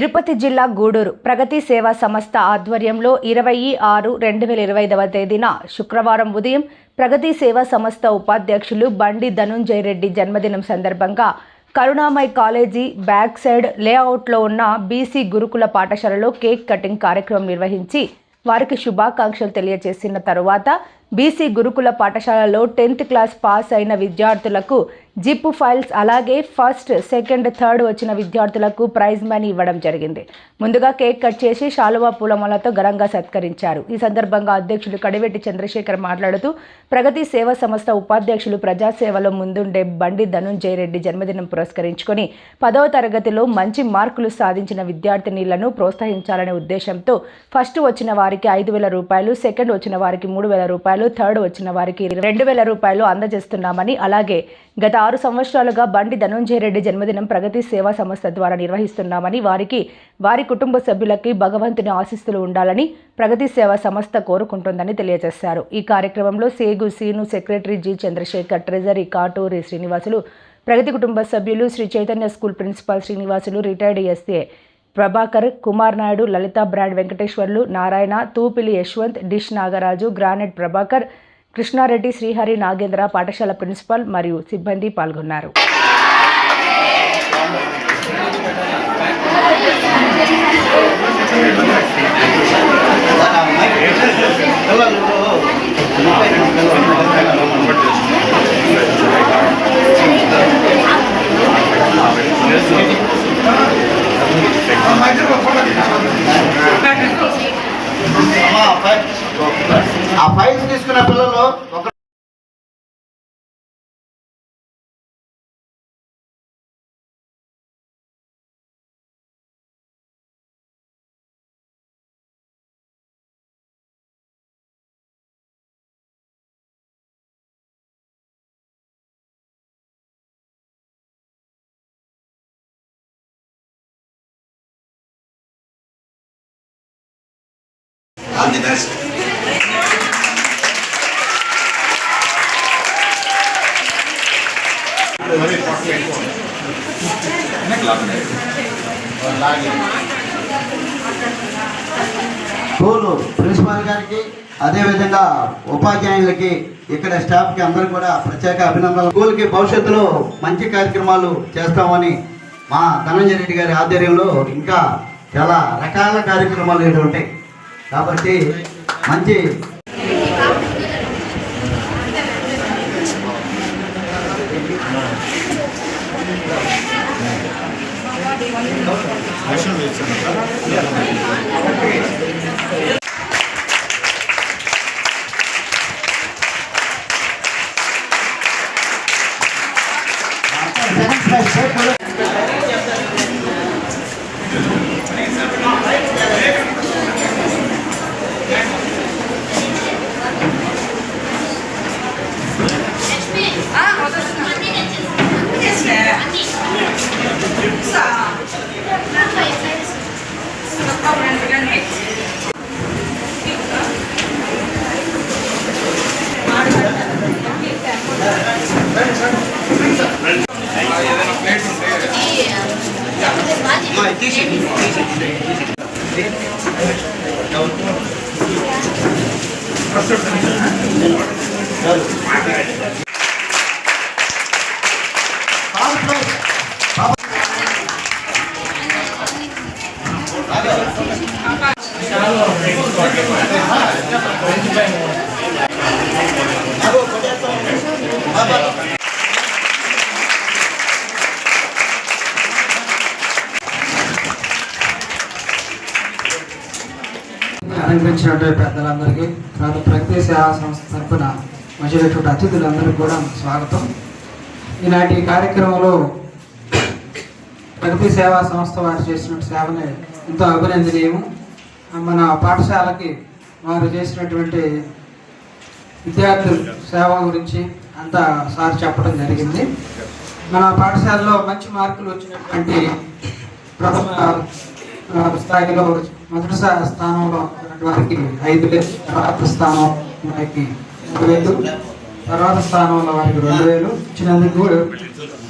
తిరుపతి జిల్లా గూడూరు ప్రగతి సేవా సంస్థ ఆధ్వర్యంలో ఇరవై ఆరు రెండు వేల ఇరవై ఐదవ తేదీన శుక్రవారం ఉదయం ప్రగతి సేవా సంస్థ ఉపాధ్యక్షులు బండి ధనుంజయ రెడ్డి జన్మదినం సందర్భంగా కరుణామయ్ కాలేజీ బ్యాక్ సైడ్ లేఅవుట్లో ఉన్న బీసీ గురుకుల పాఠశాలలో కేక్ కటింగ్ కార్యక్రమం నిర్వహించి వారికి శుభాకాంక్షలు తెలియజేసిన తరువాత బీసీ గురుకుల పాఠశాలలో టెన్త్ క్లాస్ పాస్ అయిన విద్యార్థులకు జిప్ ఫైల్స్ అలాగే ఫస్ట్ సెకండ్ థర్డ్ వచ్చిన విద్యార్థులకు ప్రైజ్ మనీ ఇవ్వడం జరిగింది. ముందుగా కేక్ కట్ చేసి శాలువా పూలమాలతో ఘనంగా సత్కరించారు. ఈ సందర్భంగా అధ్యక్షులు కడివెట్టి చంద్రశేఖర్ మాట్లాడుతూ ప్రగతి సేవా సంస్థ ఉపాధ్యక్షులు ప్రజాసేవలో ముందుండే బండి ధనుంజయ రెడ్డి జన్మదినం పురస్కరించుకొని పదవ తరగతిలో మంచి మార్కులు సాధించిన విద్యార్థినీలను ప్రోత్సహించాలనే ఉద్దేశంతో ఫస్ట్ వచ్చిన వారికి ఐదు వేల రూపాయలు సెకండ్ వచ్చిన వారికి మూడు వేల రూపాయలు థర్డ్ వచ్చిన వారికి రెండు వేల రూపాయలు అందజేస్తున్నామని అలాగే గత ఆరు సంవత్సరాలుగా బండి ధనుంజయ రెడ్డి జన్మదినం ప్రగతి సేవా సంస్థ ద్వారా నిర్వహిస్తున్నామని వారికి వారి కుటుంబ సభ్యులకి భగవంతుని ఆశీస్సులు ఉండాలని ప్రగతి సేవా సంస్థ కోరుకుంటుందని తెలియజేశారు. ఈ కార్యక్రమంలో Segu Seenu secretary G Chandrasekhar treasury Katuri Srinivasulu Pragati కుటుంబ సభ్యులు Sri Chaitanya school principal Srinivasulu retired SA Prabhakar Kumar Naidu Lalitha brand Venkateswarlu Narayana Tupili Yashwant dish Nagaraju granite Prabhakar Krishnareddy Srihari Nagendra పాఠశాల principal మరియు సిబ్బంది పాల్గొన్నారు. ఆ files తీసుకున్న పిల్లలు ఒక All the best. ప్రిన్సిపాల్ గారికి అదేవిధంగా ఉపాధ్యాయులకి ఇక్కడ స్టాఫ్కి అందరూ కూడా ప్రత్యేక అభినందనలు స్కూల్కి భవిష్యత్తులో మంచి కార్యక్రమాలు చేస్తామని మా ధనంజయ రెడ్డి గారి ఆధ్వర్యంలో ఇంకా చాలా రకాల కార్యక్రమాలు ఇక్కడ ఉంటాయి కాబట్టి మంచి అలంకరించినటువంటి పెద్దలందరికీ. తర్వాత ప్రగతి సేవా సంస్థ తరఫున వచ్చినటువంటి అతిథులందరికీ కూడా స్వాగతం. ఈనాటి కార్యక్రమంలో ప్రగతి సేవా సంస్థ వారు చేసిన సేవని ఎంతో అభినందనీయము. మన పాఠశాలకి వారు చేసినటువంటి విద్యార్థుల సేవ గురించి అంతా సార్ చెప్పడం జరిగింది. మన పాఠశాలలో మంచి మార్కులు వచ్చినటువంటి ప్రథమ స్థాయిలో మొదటి స్థానంలో వారికి ఐదు వేలు తర్వాత స్థానం వారికి మూడు వేలు తర్వాత స్థానంలో వారికి రెండు వేలు ఇచ్చినందుకు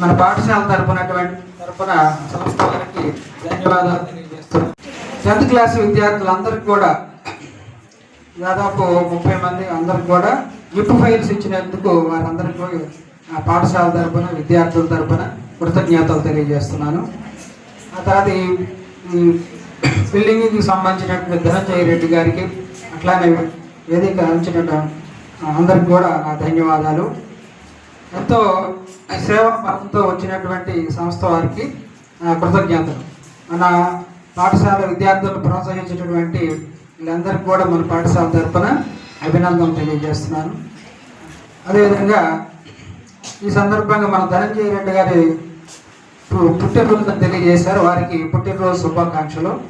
మన పాఠశాల తరపునటువంటి తరపున సంస్థ వారికి ధన్యవాదాలు తెలియజేస్తున్నాం. టెన్త్ క్లాస్ విద్యార్థులందరికీ కూడా దాదాపు ముప్పై మంది అందరికి కూడా గిఫ్ట్ ఫైల్స్ ఇచ్చినందుకు వారందరికీ ఆ పాఠశాల తరపున విద్యార్థుల తరపున కృతజ్ఞతలు తెలియజేస్తున్నాను. ఆ తర్వాత ఈ ఈ సంబంధించినటువంటి ధనంజయ రెడ్డి గారికి అట్లానే వేదిక అంచినట్టు అందరికి కూడా నా ధన్యవాదాలు. ఎంతో సేవా వచ్చినటువంటి సంస్థ వారికి కృతజ్ఞతలు. మన పాఠశాల విద్యార్థులను ప్రోత్సహించినటువంటి వీళ్ళందరికీ కూడా మన పాఠశాల తరఫున అభినందనలు తెలియజేస్తున్నాను. అదేవిధంగా ఈ సందర్భంగా మన ధనంజయ రెడ్డి గారి పు- పుట్టినరోజు తెలియజేశారు. వారికి పుట్టినరోజు శుభాకాంక్షలు.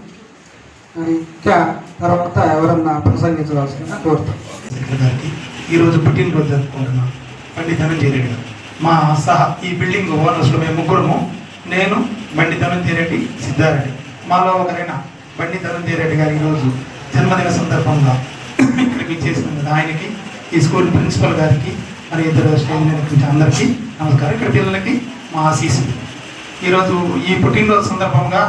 ఇంకా తర్వాత ఎవరన్నా ప్రసంగించవలసిందిగా కోరుతాను గారికి ఈరోజు పుట్టినరోజు జరుపుకుంటున్నాం. బండి ధనంజయ రెడ్డి మా సహా ఈ బిల్డింగ్ ఓనర్స్లో మేము ముగ్గురము. నేను బండి ధనంజయ రెడ్డి సిద్ధారెడ్డి. మాలో ఒకరైన బండి ధనంజయ రెడ్డి గారు ఈరోజు జన్మదిన సందర్భంగా ఇక్కడికి చేసినందుకు ఆయనకి ఈ స్కూల్ ప్రిన్సిపల్ గారికి మరి ఇద్దరు స్టేజ్ అందరికీ నమస్కారం. ఇక్కడ పిల్లలకి మా ఆశీస్సులు. ఈరోజు ఈ పుట్టినరోజు సందర్భంగా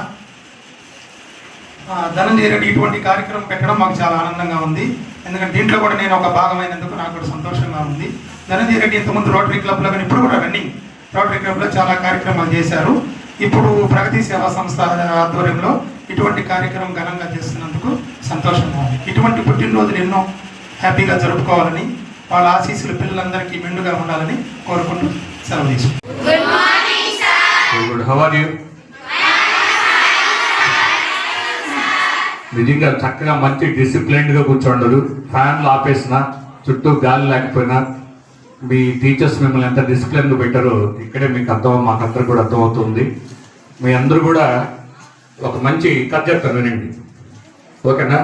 ధనంజయ రెడ్డి ఇటువంటి కార్యక్రమం పెట్టడం మాకు చాలా ఆనందంగా ఉంది. ఎందుకంటే దీంట్లో కూడా నేను ఒక భాగమైనందుకు నాకు కూడా సంతోషంగా ఉంది. ధనంజయ రెడ్డి ఇంతకుముందు రోటరీ క్లబ్లో కానీ ఇప్పుడు కూడా రన్నింగ్ రోటరీ క్లబ్లో చాలా కార్యక్రమాలు చేశారు. ఇప్పుడు ప్రగతి సేవా సంస్థ ఆధ్వర్యంలో ఇటువంటి కార్యక్రమం ఘనంగా చేస్తున్నందుకు సంతోషంగా ఉంది. ఇటువంటి పుట్టినరోజులు ఎన్నో హ్యాపీగా జరుపుకోవాలని వాళ్ళ ఆశీస్సులు పిల్లలందరికీ మెండుగా ఉండాలని కోరుకుంటూ సెలవు తీసుకుంటాం గుడ్ good. యూ నిజంగా చక్కగా మంచి డిసిప్లైన్డ్గా కూర్చోండరు. ఫ్యాన్లు ఆపేసిన చుట్టూ గాలి లేకపోయినా మీ టీచర్స్ మిమ్మల్ని ఎంత డిసిప్లిన్గా పెట్టారో ఇక్కడే మీకు అర్థం మాకందరూ కూడా అర్థమవుతుంది మీ అందరూ కూడా ఒక మంచి కథ చెప్తాను వినండి. ఓకేనా?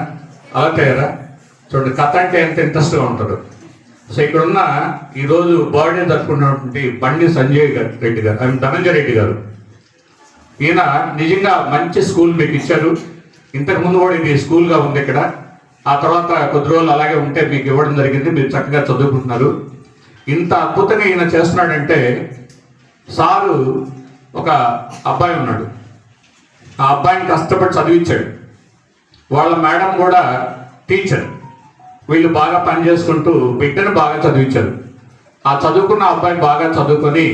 అలా తయారా చూడండి కథ అంటే ఎంత ఇంట్రెస్ట్గా ఉంటారు సో ఇక్కడ ఉన్న ఈరోజు బర్త్డే జరుపుకున్నటువంటి బండి సంజయ్ రెడ్డి గారు ఐ మీన్ ధనంజయ రెడ్డి గారు. ఈయన నిజంగా మంచి స్కూల్ మీకు ఇచ్చారు ఇంతకుముందు కూడా ఇది స్కూల్గా ఉంది ఇక్కడ. ఆ తర్వాత కొద్ది రోజులు అలాగే ఉంటే మీకు ఇవ్వడం జరిగింది. మీరు చక్కగా చదువుకుంటున్నారు. ఇంత అద్భుతంగా ఈయన చేస్తున్నాడంటే సారు ఒక అబ్బాయి ఉన్నాడు. ఆ అబ్బాయిని కష్టపడి చదివించాడు. వాళ్ళ మేడం కూడా టీచర్. వీళ్ళు బాగా పని చేసుకుంటూ బిడ్డను బాగా చదివించారు. ఆ చదువుకున్న అబ్బాయి బాగా చదువుకొని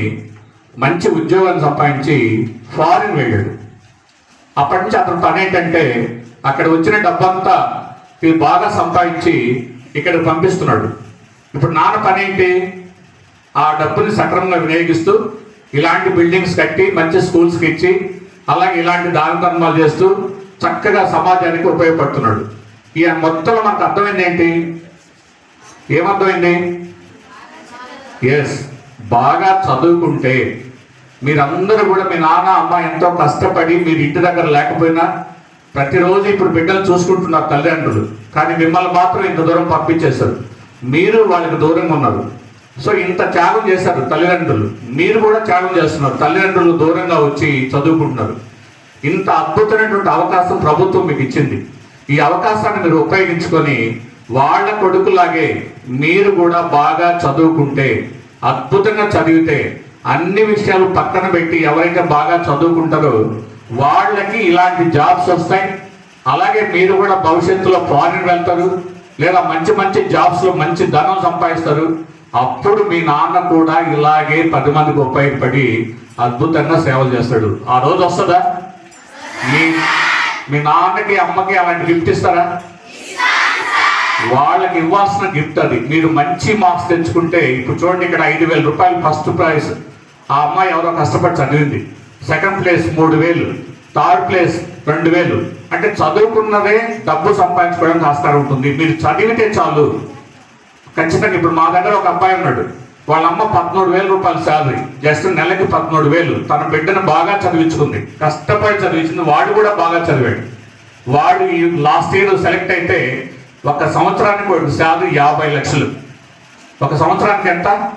మంచి ఉద్యోగాన్ని సంపాదించి ఫారిన్ వెళ్ళాడు. అప్పటి నుంచి అతని పని ఏంటంటే అక్కడ వచ్చిన డబ్బంతా ఇది బాగా సంపాదించి ఇక్కడ పంపిస్తున్నాడు. ఇప్పుడు నాన్న పని ఏంటి? ఆ డబ్బుని సక్రమంగా వినియోగిస్తూ ఇలాంటి బిల్డింగ్స్ కట్టి మంచి స్కూల్స్కి ఇచ్చి అలాగే ఇలాంటి దాన ధర్మాలు చేస్తూ చక్కగా సమాజానికి ఉపయోగపడుతున్నాడు. ఈయన మొత్తంలో మనకు అర్థమైంది ఏంటి? ఏమర్థమైంది? ఎస్ బాగా చదువుకుంటే మీరందరూ కూడా మీ నాన్న అమ్మ ఎంతో కష్టపడి మీరు ఇంటి దగ్గర లేకపోయినా ప్రతిరోజు ఇప్పుడు బిడ్డలు చూసుకుంటున్నారు తల్లిదండ్రులు. కానీ మిమ్మల్ని మాత్రం ఇంత దూరం పంపించేశారు. మీరు వాళ్ళకి దూరంగా ఉన్నారు. సో ఇంత త్యాగం చేశారు తల్లిదండ్రులు. మీరు కూడా త్యాగం చేస్తున్నారు. తల్లిదండ్రులు దూరంగా వచ్చి చదువుకుంటున్నారు. ఇంత అద్భుతమైనటువంటి అవకాశం ప్రభుత్వం మీకు ఇచ్చింది. ఈ అవకాశాన్ని మీరు ఉపయోగించుకొని వాళ్ళ కొడుకులాగే మీరు కూడా బాగా చదువుకుంటే అద్భుతంగా చదివితే అన్ని విషయాలు పక్కన పెట్టి ఎవరైతే బాగా చదువుకుంటారో వాళ్ళకి ఇలాంటి జాబ్స్ వస్తాయి. అలాగే మీరు కూడా భవిష్యత్తులో ఫారిన్ వెళ్తారు. లేదా మంచి మంచి జాబ్స్లో మంచి ధనం సంపాదిస్తారు. అప్పుడు మీ నాన్న కూడా ఇలాగే పది మందికి ఉపయోగపడి అద్భుతంగా సేవలు చేస్తాడు. ఆ రోజు వస్తుందా? మీ మీ నాన్నకి అమ్మకి అలాంటి గిఫ్ట్ ఇస్తారా? వాళ్ళకి ఇవ్వాల్సిన గిఫ్ట్ అది. మీరు మంచి మార్క్స్ తెచ్చుకుంటే ఇప్పుడు చూడండి ఇక్కడ ఐదు వేల రూపాయలు ఫస్ట్ ప్రైజ్ ఆ అమ్మాయి ఎవరో కష్టపడి చదివింది. సెకండ్ ప్లేస్ మూడు వేలు థర్డ్ ప్లేస్ రెండు వేలు. అంటే చదువుకున్నదే డబ్బు సంపాదించుకోవడానికి ఆస్కారం ఉంటుంది. మీరు చదివితే చాలు. ఖచ్చితంగా ఇప్పుడు మా దగ్గర ఒక అబ్బాయి ఉన్నాడు. వాళ్ళ అమ్మ పదమూడు వేల రూపాయల శాలరీ జస్ట్ నెలకి పదమూడు వేలు. తన బిడ్డను బాగా చదివించుకుంది. కష్టపడి చదివించింది. వాడు కూడా బాగా చదివాడు. వాడు ఈ లాస్ట్ ఇయర్ సెలెక్ట్ అయితే ఒక సంవత్సరానికి శాలరీ యాభై లక్షలు. ఒక సంవత్సరానికి ఎంత?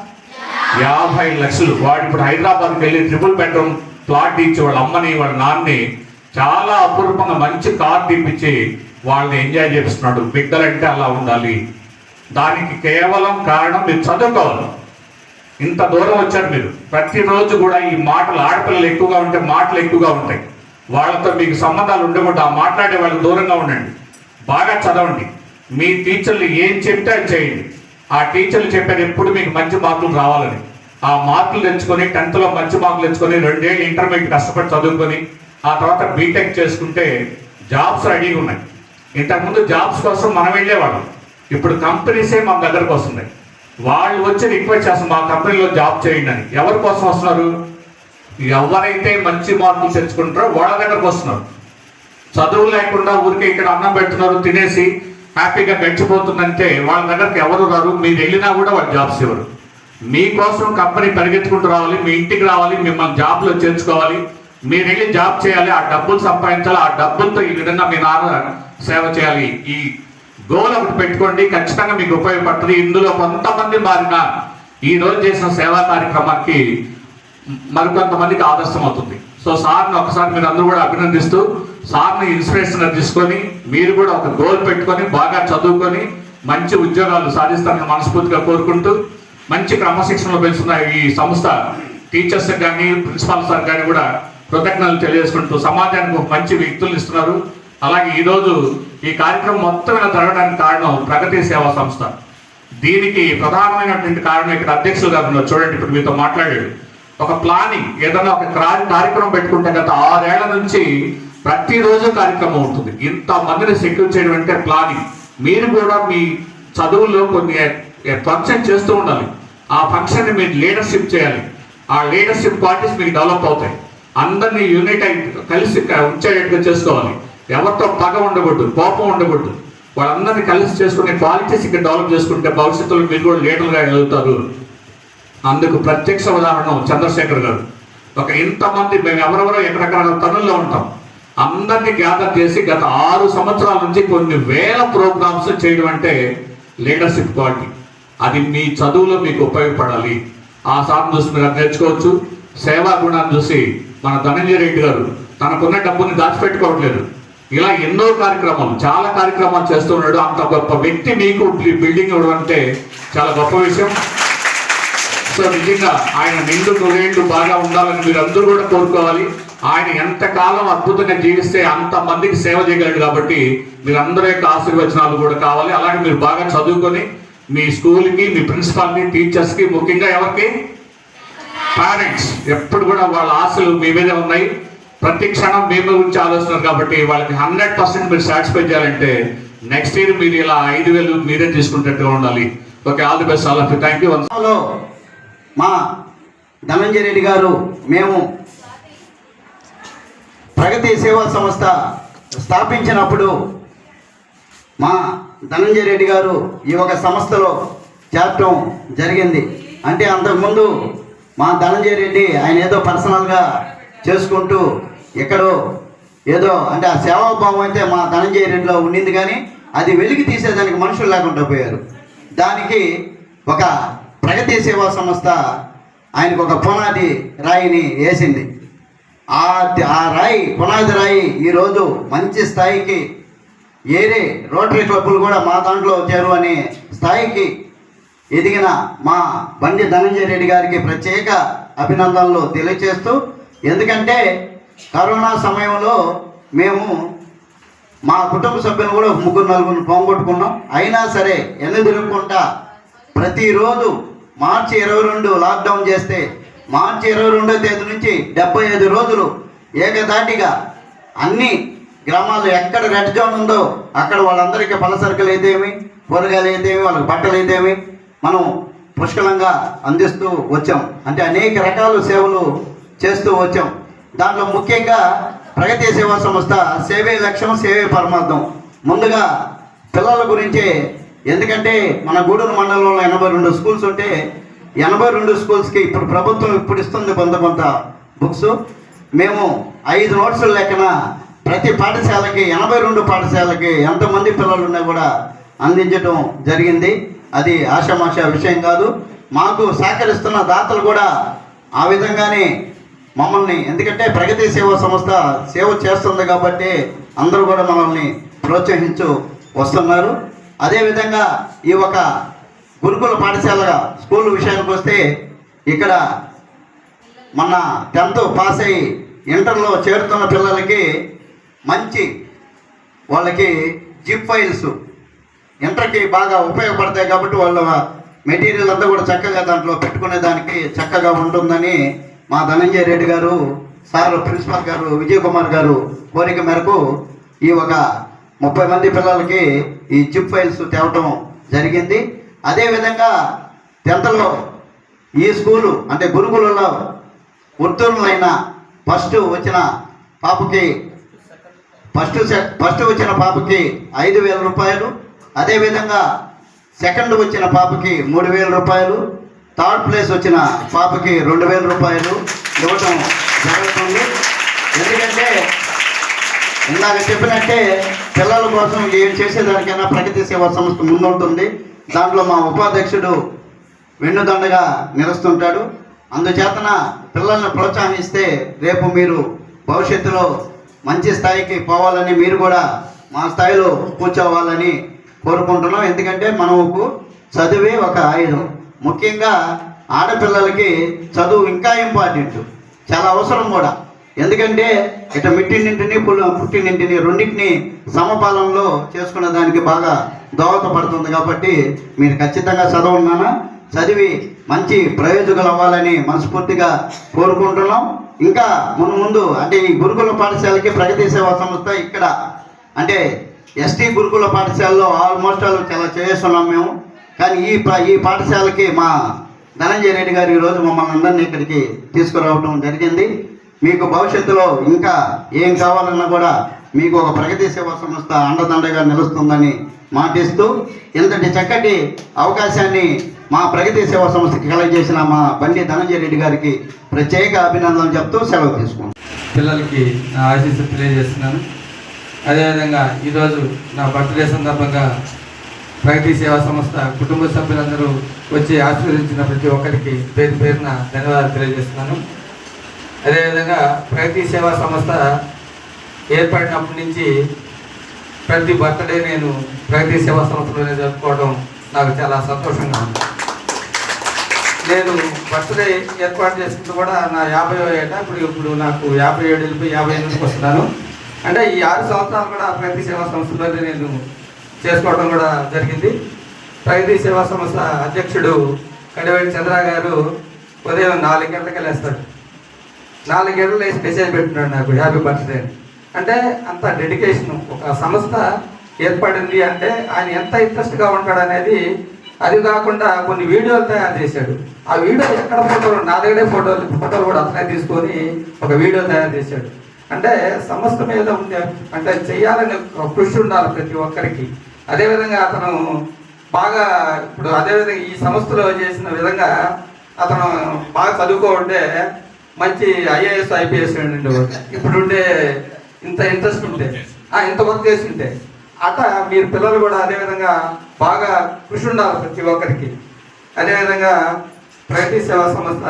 యాభై లక్షలు. వాడు ఇప్పుడు హైదరాబాద్కి వెళ్ళి ట్రిపుల్ బెడ్రూమ్ ప్లాట్ ఇచ్చి వాళ్ళ అమ్మని వాళ్ళ నాన్నని చాలా అపూర్వంగా మంచి కార్ తీపిచ్చి వాళ్ళని ఎంజాయ్ చేస్తున్నాడు బిడ్డలంటే అలా ఉండాలి. దానికి కేవలం కారణం మీరు చదువుకోవాలి. ఇంత దూరం వచ్చారు మీరు. ప్రతిరోజు కూడా ఈ మాటలు ఆడపిల్లలు ఎక్కువగా ఉంటే మాటలు ఎక్కువగా ఉంటాయి. వాళ్ళతో మీకు సంబంధాలు ఉండకుండా ఆ మాట్లాడే వాళ్ళకి దూరంగా ఉండండి. బాగా చదవండి. మీ టీచర్లు ఏం చెప్తే అది చేయండి. ఆ టీచర్లు చెప్పారు ఎప్పుడు మీకు మంచి మార్కులు రావాలని. ఆ మార్కులు తెచ్చుకొని టెన్త్లో మంచి మార్కులు తెచ్చుకొని రెండేళ్ళు ఇంటర్మీడియట్ కష్టపడి చదువుకొని ఆ తర్వాత బీటెక్ చేసుకుంటే జాబ్స్ రెడీగా ఉన్నాయి. ఇంతకుముందు జాబ్స్ కోసం మనం వెళ్ళేవాళ్ళం. ఇప్పుడు కంపెనీసే మా దగ్గరకు వస్తున్నాయి. వాళ్ళు వచ్చి రిక్వెస్ట్ చేస్తాం మా కంపెనీలో జాబ్ చేయండి అని. ఎవరి కోసం వస్తున్నారు? ఎవరైతే మంచి మార్కులు తెచ్చుకుంటారో వాళ్ళ దగ్గరకు వస్తున్నారు. చదువు లేకుండా ఊరికే ఇక్కడ అన్నం పెడుతున్నారు తినేసి హ్యాపీగా గడిచిపోతుందంటే వాళ్ళ దగ్గరికి ఎవరు రారు? మీరు వెళ్ళినా కూడా వాళ్ళు జాబ్స్ ఇవ్వరు. మీకోసం కంపెనీ పరిగెత్తుకుంటూ రావాలి మీ ఇంటికి రావాలి మిమ్మల్ని జాబ్లో చేర్చుకోవాలి. మీరు వెళ్ళి జాబ్ చేయాలి ఆ డబ్బులు సంపాదించాలి ఆ డబ్బులతో ఈ విధంగా మీ నాన్న సేవ చేయాలి. ఈ గోల్ ఒకటి పెట్టుకోండి ఖచ్చితంగా మీకు ఉపయోగపడుతుంది. ఇందులో కొంతమంది మారిన ఈ రోజు చేసిన సేవా కార్యక్రమానికి మరికొంతమందికి ఆదర్శం అవుతుంది సో సార్ని ఒకసారి మీరు అందరూ కూడా అభినందిస్తూ సార్ని ఇన్స్పిరేషన్ తీసుకొని మీరు కూడా ఒక గోల్ పెట్టుకొని బాగా చదువుకొని మంచి ఉద్యోగాలు సాధిస్తారని మనస్ఫూర్తిగా కోరుకుంటూ మంచి క్రమశిక్షణలో పెంచుతున్న ఈ సంస్థ టీచర్స్ కానీ ప్రిన్సిపాల్ సార్ కానీ కూడా కృతజ్ఞతలు తెలియజేసుకుంటూ సమాజానికి మంచి వ్యక్తులు ఇస్తున్నారు. అలాగే ఈరోజు ఈ కార్యక్రమం మొత్తం ఇలా జరగడానికి కారణం ప్రగతి సేవా సంస్థ. దీనికి ప్రధానమైనటువంటి కారణం ఇక్కడ అధ్యక్షులు గారు చూడండి ఇప్పుడు మీతో మాట్లాడాడు. ఒక ప్లానింగ్ ఏదైనా ఒక క్రా- కార్యక్రమం పెట్టుకుంటే గత ఆరేళ్ళ నుంచి ప్రతిరోజు కార్యక్రమం ఉంటుంది. ఇంత మందిని సెక్యూర్ చేయడం అంటే ప్లానింగ్. మీరు కూడా మీ చదువుల్లో కొన్ని ఫంక్షన్ చేస్తూ ఉండాలి. ఆ ఫంక్షన్ మీరు లీడర్షిప్ చేయాలి. ఆ లీడర్షిప్ క్వాలిటీస్ మీకు డెవలప్ అవుతాయి. అందరినీ యూనిట్ అయి కలిసి ఉంచేటట్టుగా చేసుకోవాలి. ఎవరితో పగ ఉండకూడదు కోపం ఉండకూడదు. వాళ్ళందరినీ కలిసి చేసుకునే క్వాలిటీస్ ఇక్కడ డెవలప్ చేసుకుంటే భవిష్యత్తులో మీరు కూడా లీడర్గా వెళ్తారు అందుకు ప్రత్యక్ష ఉదాహరణ చంద్రశేఖర్ గారు. ఒక ఇంతమంది మేము ఎవరెవరో ఎక్కడెక్కడ తనుల్లో ఉంటాం. అందరినీ గ్యాదర్ చేసి గత ఆరు సంవత్సరాల నుంచి కొన్ని వేల ప్రోగ్రామ్స్ చేయడం అంటే లీడర్షిప్ క్వాలిటీ అది మీ చదువులో మీకు ఉపయోగపడాలి. ఆ సార్ చూసి మీరు నేర్చుకోవచ్చు. సేవా గుణాన్ని చూసి మన ధనంజయ రెడ్డి గారు తనకున్న డబ్బుని దాచిపెట్టుకోవట్లేదు. ఇలా ఎన్నో కార్యక్రమాలు చాలా కార్యక్రమాలు చేస్తూ ఉన్నాడు. అంత గొప్ప వ్యక్తి మీకు బిల్డింగ్ ఇవ్వడం అంటే చాలా గొప్ప విషయం. సో నిజంగా ఆయన నిండు నూరేళ్ళు బాగా ఉండాలని మీరు అందరూ కూడా కోరుకోవాలి. ఆయన ఎంతకాలం అద్భుతంగా జీవిస్తే అంత మందికి సేవ చేయగలడు కాబట్టి మీరు అందరి యొక్క ఆశీర్వచనాలు కూడా కావాలి. అలాగే మీరు బాగా చదువుకొని మీ స్కూల్కి మీ ప్రిన్సిపాల్కి టీచర్స్కి ముఖ్యంగా ఎవరికి? పేరెంట్స్. ఎప్పుడు కూడా వాళ్ళ ఆశలు మీ మీదే ఉన్నాయి. ప్రతి క్షణం మేము మీద గురించి ఆలోచిస్తున్నారు కాబట్టి వాళ్ళకి హండ్రెడ్ పర్సెంట్ మీరు సాటిస్ఫై చేయాలంటే నెక్స్ట్ ఇయర్ మీరు ఇలా ఐదు వేలు మీరే తీసుకుంటట్టుగా ఉండాలి. Okay all the best all of thank you లో మా ధనంజయ రెడ్డి గారు మేము ప్రగతి సేవా సంస్థ స్థాపించినప్పుడు మా ధనంజయ రెడ్డి గారు ఈ ఒక సంస్థలో చేరటం జరిగింది. అంటే అంతకుముందు మా ధనంజయ రెడ్డి ఆయన ఏదో పర్సనల్గా చేసుకుంటూ ఎక్కడో ఏదో అంటే ఆ సేవాభావం అయితే మా ధనంజయ రెడ్డిలో ఉండింది కానీ అది వెలికి తీసేదానికి మనుషులు లేకుండా పోయారు దానికి ఒక ప్రగతి సేవా సంస్థ ఆయనకు ఒక పునాది రాయిని వేసింది. ఆ ఆ రాయి పునాది రాయి ఈరోజు మంచి స్థాయికి ఏరే రోటరీ క్లబ్బులు కూడా మా దాంట్లో వచ్చారు అనే స్థాయికి ఎదిగిన మా బండి ధనంజయ రెడ్డి గారికి ప్రత్యేక అభినందనలు తెలియజేస్తూ ఎందుకంటే కరోనా సమయంలో మేము మా కుటుంబ సభ్యులు కూడా ముగ్గురు నలుగురు పోగొట్టుకున్నాం. అయినా సరే ఎన్ని తిరుగుకుంటా ప్రతిరోజు మార్చి ఇరవై రెండు లాక్డౌన్ చేస్తే మార్చి ఇరవై రెండో తేదీ నుంచి డెబ్బై ఐదు రోజులు ఏకదాటిగా అన్ని గ్రామాల్లో ఎక్కడ రెడ్ జోన్ ఉందో అక్కడ వాళ్ళందరికీ పలసరుకులు అయితేమి కూరగాయలు అయితేమి వాళ్ళకి బట్టలు అయితేమి మనం పుష్కలంగా అందిస్తూ వచ్చాం. అంటే అనేక రకాల సేవలు చేస్తూ వచ్చాం. దాంట్లో ముఖ్యంగా ప్రగతి సేవా సంస్థ సేవే లక్ష్యం సేవే పరమార్థం. ముందుగా పిల్లల గురించే ఎందుకంటే మన గూడూరు మండలంలో ఎనభై రెండు స్కూల్స్ ఉంటే ఎనభై రెండు స్కూల్స్కి ఇప్పుడు ప్రభుత్వం ఇప్పుడు ఇస్తుంది కొంత కొంత బుక్స్. మేము ఐదు నోట్స్ లెక్కన ప్రతి పాఠశాలకి ఎనభై రెండు పాఠశాలకి ఎంతమంది పిల్లలు ఉన్నా కూడా అందించడం జరిగింది. అది ఆషామాషా విషయం కాదు. మాకు సహకరిస్తున్న దాతలు కూడా ఆ విధంగానే మమ్మల్ని ఎందుకంటే ప్రగతి సేవా సంస్థ సేవ చేస్తుంది కాబట్టి అందరూ కూడా మనల్ని ప్రోత్సహించు వస్తున్నారు. అదేవిధంగా ఈ ఒక గురుకుల పాఠశాల స్కూల్ విషయానికి వస్తే ఇక్కడ మన టెన్త్ పాస్ అయ్యి ఇంటర్లో చేరుతున్న పిల్లలకి మంచి వాళ్ళకి జిప్ ఫైల్స్ ఇంటర్కి బాగా ఉపయోగపడతాయి కాబట్టి వాళ్ళ మెటీరియల్ అంతా కూడా చక్కగా దాంట్లో పెట్టుకునే దానికి చక్కగా ఉంటుందని మా ధనంజయ రెడ్డి గారు సార్ ప్రిన్సిపాల్ గారు విజయ్ కుమార్ గారు కోరిక మేరకు ఈ ఒక ముప్పై మంది పిల్లలకి ఈ జిప్ ఫైల్స్ తేవటం జరిగింది. అదేవిధంగా టెన్త్లో ఈ స్కూలు అంటే గురుకులలో ఉత్తీర్ణులైన ఫస్ట్ వచ్చిన పాపకి ఫస్ట్ సె- ఫస్ట్ వచ్చిన పాపకి ఐదు వేల రూపాయలు అదేవిధంగా సెకండ్ వచ్చిన పాపకి మూడు వేల రూపాయలు థర్డ్ ప్లేస్ వచ్చిన పాపకి రెండు వేల రూపాయలు ఇవ్వటం జరుగుతుంది. ఎందుకంటే ఇందాక చెప్పినట్టే పిల్లల కోసం ఏం చేసేదానికైనా ప్రగతి సేవా సంస్థ ముందుంటుంది. దాంట్లో మా ఉపాధ్యక్షుడు వెన్నుదండగా నిలుస్తుంటాడు. అందుచేతన పిల్లల్ని ప్రోత్సహిస్తే రేపు మీరు భవిష్యత్తులో మంచి స్థాయికి పోవాలని మీరు కూడా మా స్థాయిలో కూర్చోవాలని కోరుకుంటున్నాం. ఎందుకంటే మనకు చదివే ఒక ఆయుధం. ముఖ్యంగా ఆడపిల్లలకి చదువు ఇంకా ఇంపార్టెంట్. చాలా అవసరం కూడా. ఎందుకంటే ఇట మిట్టినింటిని పుట్టినింటిని రెండింటిని సమపాలనలో చేసుకునే దానికి బాగా దోహదపడుతుంది కాబట్టి మీరు ఖచ్చితంగా చదవన్నానా చదివి మంచి ప్రయోజకులు అవ్వాలని మనస్ఫూర్తిగా కోరుకుంటున్నాం. ఇంకా ముందు ముందు అంటే ఈ గురుకుల పాఠశాలకి ప్రగతి సేవా సంస్థ ఇక్కడ అంటే ఎస్టీ గురుకుల పాఠశాలలో ఆల్మోస్ట్ ఆల్ చాలా చేస్తున్నాం మేము. కానీ ఈ ఈ పాఠశాలకి మా ధనంజయ రెడ్డి గారు ఈరోజు మమ్మల్ని అందరినీ ఇక్కడికి తీసుకురావడం జరిగింది. మీకు భవిష్యత్తులో ఇంకా ఏం కావాలన్నా కూడా మీకు ఒక ప్రగతి సేవా సంస్థ అండదండగా నిలుస్తుందని మాటిస్తూ ఇంతటి చక్కటి అవకాశాన్ని మా ప్రగతి సేవా సంస్థకి కలగజేసిన మా బండి ధనంజయ రెడ్డి గారికి ప్రత్యేక అభినందనలు చెప్తూ సెలవు తీసుకున్నాను పిల్లలకి నా ఆశీస్సు తెలియజేస్తున్నాను. అదేవిధంగా ఈరోజు నా బర్త్డే సందర్భంగా ప్రగతి సేవా సంస్థ కుటుంబ సభ్యులందరూ వచ్చి ఆశీర్వదించిన ప్రతి ఒక్కరికి పేరు పేరున ధన్యవాదాలు తెలియజేస్తున్నాను. అదేవిధంగా ప్రగతి సేవా సంస్థ ఏర్పడినప్పటి నుంచి ప్రతి బర్త్డే నేను ప్రగతి సేవా సంస్థలోనే జరుపుకోవడం నాకు చాలా సంతోషంగా ఉంది. నేను బర్త్డే ఏర్పాటు చేసుకుంటూ కూడా నా యాభై ఏట ఇప్పుడు ఇప్పుడు నాకు యాభై ఏడు వెళ్ళిపోయి యాభై ఎనిమిదికి వస్తున్నాను. అంటే ఈ ఆరు సంవత్సరాలు కూడా ప్రగతి సేవా సంస్థలోనే నేను చేసుకోవడం కూడా జరిగింది. ప్రగతి సేవా సంస్థ అధ్యక్షుడు కడివేటి చంద్ర గారు ఉదయం నాలుగు గంటలకు వెళ్ళేస్తాడు నాలుగేళ్ళు వేసి మెసేజ్ పెట్టినాడు నాకు హ్యాపీ బర్త్డే అంటే అంత డెడికేషన్ ఒక సంస్థ ఏర్పడింది అంటే ఆయన ఎంత ఇంట్రెస్ట్గా ఉంటాడు అనేది అది కాకుండా కొన్ని వీడియోలు తయారు చేశాడు. ఆ వీడియో ఎక్కడ ఫోటోలు? నా దగ్గరే ఫోటోలు ఫోటోలు కూడా అతనే తీసుకొని ఒక వీడియో తయారు చేశాడు. అంటే సంస్థ మీద ఉండే అంటే చేయాలని ఒక కృషి ఉండాలి ప్రతి ఒక్కరికి. అదేవిధంగా అతను బాగా ఇప్పుడు అదేవిధంగా ఈ సంస్థలో చేసిన విధంగా అతను బాగా చదువుకోంటే మంచి ఐఏఎస్ ఐపీఎస్ ఇప్పుడుండే ఇంత ఇంట్రెస్ట్ ఉంటే. ఆ, ఇంత వర్క్ చేసి ఉంటే మీరు పిల్లలు కూడా అదేవిధంగా బాగా కృషి ఉండాలి ప్రతి ఒక్కరికి. అదేవిధంగా ప్రగతి సేవా సంస్థ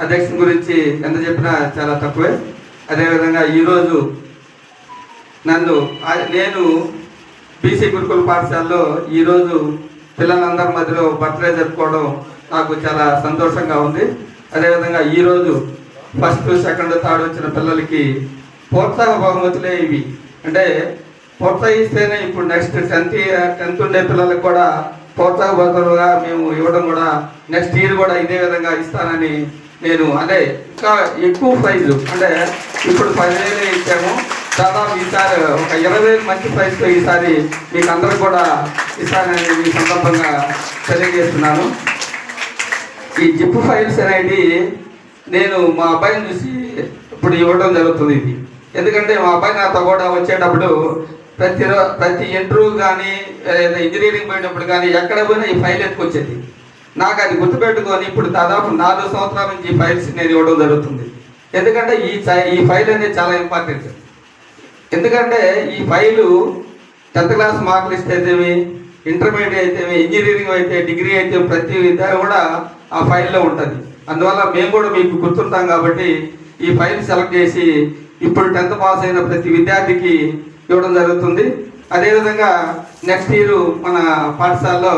అధ్యక్షుని గురించి ఎంత చెప్పినా చాలా తక్కువే. అదేవిధంగా ఈరోజు నన్ను నేను బీసీ గురుకుల పాఠశాలలో ఈరోజు పిల్లలందరి మధ్యలో బర్త్డే జరుపుకోవడం నాకు చాలా సంతోషంగా ఉంది. అదేవిధంగా ఈరోజు ఫస్ట్ సెకండ్ థర్డ్ వచ్చిన పిల్లలకి ప్రోత్సాహ బహుమతులే ఇవి. అంటే ప్రోత్సహిస్తేనే ఇప్పుడు నెక్స్ట్ టెన్త్ టెన్త్ ఉండే పిల్లలకు కూడా ప్రోత్సాహ బహుమతులుగా మేము ఇవ్వడం కూడా నెక్స్ట్ ఇయర్ కూడా ఇదే విధంగా ఇస్తానని నేను అదే ఇంకా ఎక్కువ ప్రైజు. అంటే ఇప్పుడు పదివేలు ఇచ్చాము. దాదాపు ఈసారి ఒక ఇరవై వేలు మంచి ప్రైజ్తో ఈసారి మీకు అందరికి కూడా ఇస్తానని ఈ సందర్భంగా తెలియజేస్తున్నాను. ఈ జిప్ ఫైల్స్ అనేది నేను మా అబ్బాయిని చూసి ఇప్పుడు ఇవ్వడం జరుగుతుంది ఇది. ఎందుకంటే మా అబ్బాయి నాతో కూడా వచ్చేటప్పుడు ప్రతి ప్రతి ఇంటర్వ్యూ కానీ లేదా ఇంజనీరింగ్ పోయినప్పుడు కానీ ఎక్కడ పోయినా ఈ ఫైల్ ఎత్తుకొచ్చేది. నాకు అది గుర్తుపెట్టుకొని ఇప్పుడు దాదాపు నాలుగు సంవత్సరాల నుంచి ఈ ఫైల్స్ నేను ఇవ్వడం జరుగుతుంది. ఎందుకంటే ఈ ఈ ఫైల్ అనేది చాలా ఇంపార్టెంట్. ఎందుకంటే ఈ file tenth class mark list అయితేమి ఇంటర్మీడియట్ అయితే ఇంజనీరింగ్ అయితే డిగ్రీ అయితే ప్రతి విద్యార్థి కూడా ఆ ఫైల్లో ఉంటుంది. అందువల్ల మేము కూడా మీకు గుర్తుంటాం కాబట్టి ఈ ఫైల్ సెలెక్ట్ చేసి ఇప్పుడు టెన్త్ పాస్ అయిన ప్రతి విద్యార్థికి ఇవ్వడం జరుగుతుంది. అదేవిధంగా నెక్స్ట్ ఇయర్ మన పాఠశాలలో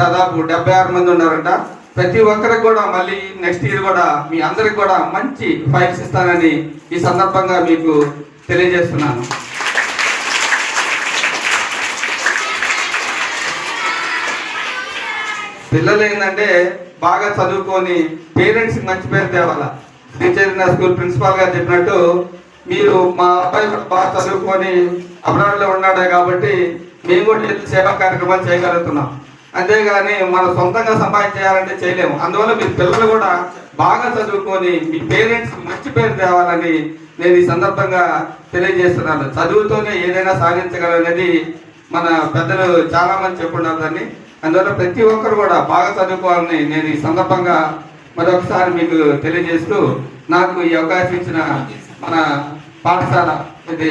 దాదాపు డెబ్బై ఆరు మంది ఉన్నారంట. ప్రతి ఒక్కరికి కూడా మళ్ళీ నెక్స్ట్ ఇయర్ కూడా మీ అందరికి కూడా మంచి ఫైల్స్ ఇస్తానని ఈ సందర్భంగా మీకు తెలియజేస్తున్నాను. పిల్లలు ఏంటంటే బాగా చదువుకొని పేరెంట్స్ మంచి పేరు తేవాల? శ్రీ చైతన్య స్కూల్ ప్రిన్సిపాల్ గారు చెప్పినట్టు మీరు మా అబ్బాయి బాగా చదువుకొని అబ్రాడ్లో ఉన్నాడే కాబట్టి మేము కూడా వెళ్ళి సేవా కార్యక్రమాలు చేయగలుగుతున్నాం. అంతేగాని మనం సొంతంగా సంపాదించేయాలంటే చేయలేము. అందువల్ల మీ పిల్లలు కూడా బాగా చదువుకొని మీ పేరెంట్స్ మంచి పేరు తేవాలని నేను ఈ సందర్భంగా తెలియజేస్తున్నాను. చదువుతోనే ఏదైనా సాధించగలనేది మన పెద్దలు చాలా మంది చెప్పున్నారు దాన్ని. అందువల్ల ప్రతి ఒక్కరు కూడా బాగా చదువుకోవాలని నేను ఈ సందర్భంగా మరొకసారి మీకు తెలియజేస్తూ నాకు ఈ అవకాశం ఇచ్చిన మన పాఠశాల ఇది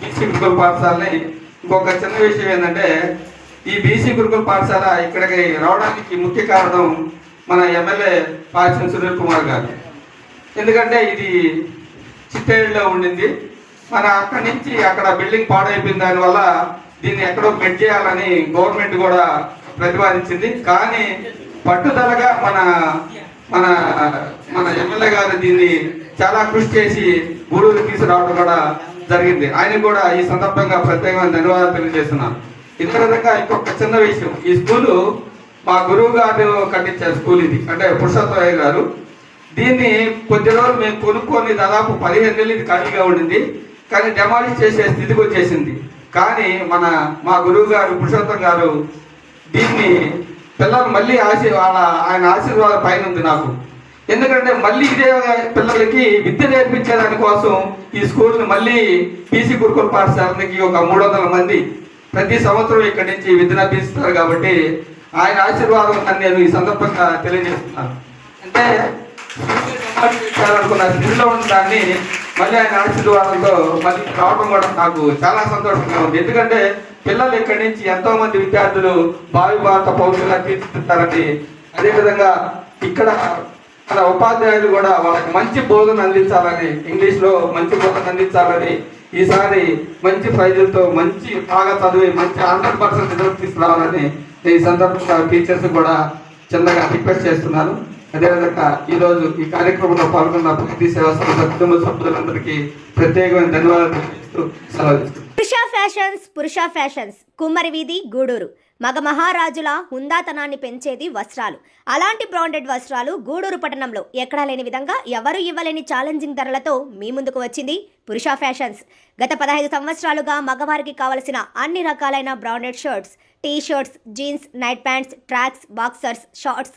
బీసీ గురుకుల పాఠశాలని ఇంకొక చిన్న విషయం ఏంటంటే ఈ బీసీ గురుకుల పాఠశాల ఇక్కడికి రావడానికి ముఖ్య కారణం మన ఎమ్మెల్యే పాచిన సునీల్ కుమార్ గారు. ఎందుకంటే ఇది చిత్తేడులో ఉండింది. మన అక్కడి నుంచి అక్కడ బిల్డింగ్ పాడైపోయిన దానివల్ల దీన్ని ఎక్కడో పెట్ చేయాలని గవర్నమెంట్ కూడా ప్రతిపాదించింది. కానీ పట్టుదలగా మన మన మన ఎమ్మెల్యే గారు దీన్ని చాలా కృషి చేసి గూడూరు తీసుకురావడం కూడా జరిగింది. ఆయన కూడా ఈ సందర్భంగా ప్రత్యేకమైన ధన్యవాదాలు తెలియజేస్తున్నాను. ఇతర విధంగా ఇంకొక చిన్న విషయం. ఈ స్కూలు మా గురువు గారు కట్టించారు స్కూల్ ఇది. అంటే పురుషోత్తమయ్య గారు. దీన్ని కొద్ది రోజులు మేము కొనుక్కొని దాదాపు పదిహేను నెలలు ఇది ఖాళీగా ఉండింది. కానీ డెమాలిష్ చేసే స్థితికి వచ్చేసింది. కానీ మన మా గురువు గారు పురుషోత్తం గారు దీన్ని పిల్లలు మళ్ళీ ఆశీ వాళ్ళ ఆయన ఆశీర్వాదం పైన ఉంది నాకు. ఎందుకంటే మళ్ళీ ఇదే పిల్లలకి విద్య నేర్పించేదాని కోసం ఈ స్కూల్ని మళ్ళీ పీసీ గురుకుల పాఠశాలకి ఒక మూడు వందల మంది ప్రతి సంవత్సరం ఇక్కడి నుంచి విద్యను అభ్యసిస్తారు కాబట్టి ఆయన ఆశీర్వాదం అని నేను ఈ సందర్భంగా తెలియజేస్తున్నాను. అంటే అనుకున్న స్థితిలో ఉన్న దాన్ని మళ్ళీ ఆయన ఆశీర్వాదంతో మళ్ళీ రావడం కూడా నాకు చాలా సంతోషంగా ఉంది. ఎందుకంటే పిల్లలు ఇక్కడి నుంచి ఎంతో మంది విద్యార్థులు భావి భారత పౌరులుగా తీర్చిదిద్దారని అదేవిధంగా ఇక్కడ మన ఉపాధ్యాయులు కూడా వాళ్ళకి మంచి బోధన అందించాలని ఇంగ్లీష్లో మంచి బోధన అందించాలని ఈసారి మంచి ప్రైజులతో మంచి బాగా చదివి మంచి హండ్రెడ్ పర్సెంట్ రిజల్ట్ తీసుకురావాలని ఈ సందర్భంగా టీచర్స్ కూడా చిన్నగా రిక్వెస్ట్ చేస్తున్నాను అదేవిధంగా ఈ రోజు ఈ కార్యక్రమంలో పాల్గొన్న ప్రతి సేవా సంస్థ కుటుంబ సభ్యులందరికీ ప్రత్యేకమైన ధన్యవాదాలు తెలియజేస్తూ సెలవు పురుష ఫ్యాషన్స్ పురుష ఫ్యాషన్స్ కుమ్మరి వీధి గూడూరు. మగ మహారాజుల హుందాతనాన్ని పెంచేది వస్త్రాలు. అలాంటి బ్రాండెడ్ వస్త్రాలు గూడూరు పట్టణంలో ఎక్కడా లేని విధంగా ఎవరు ఇవ్వలేని ఛాలెంజింగ్ ధరలతో మీ ముందుకు వచ్చింది పురుష ఫ్యాషన్స్. గత పదహైదు సంవత్సరాలుగా మగవారికి కావలసిన అన్ని రకాలైన branded shirts T shirts jeans night pants tracks boxers shorts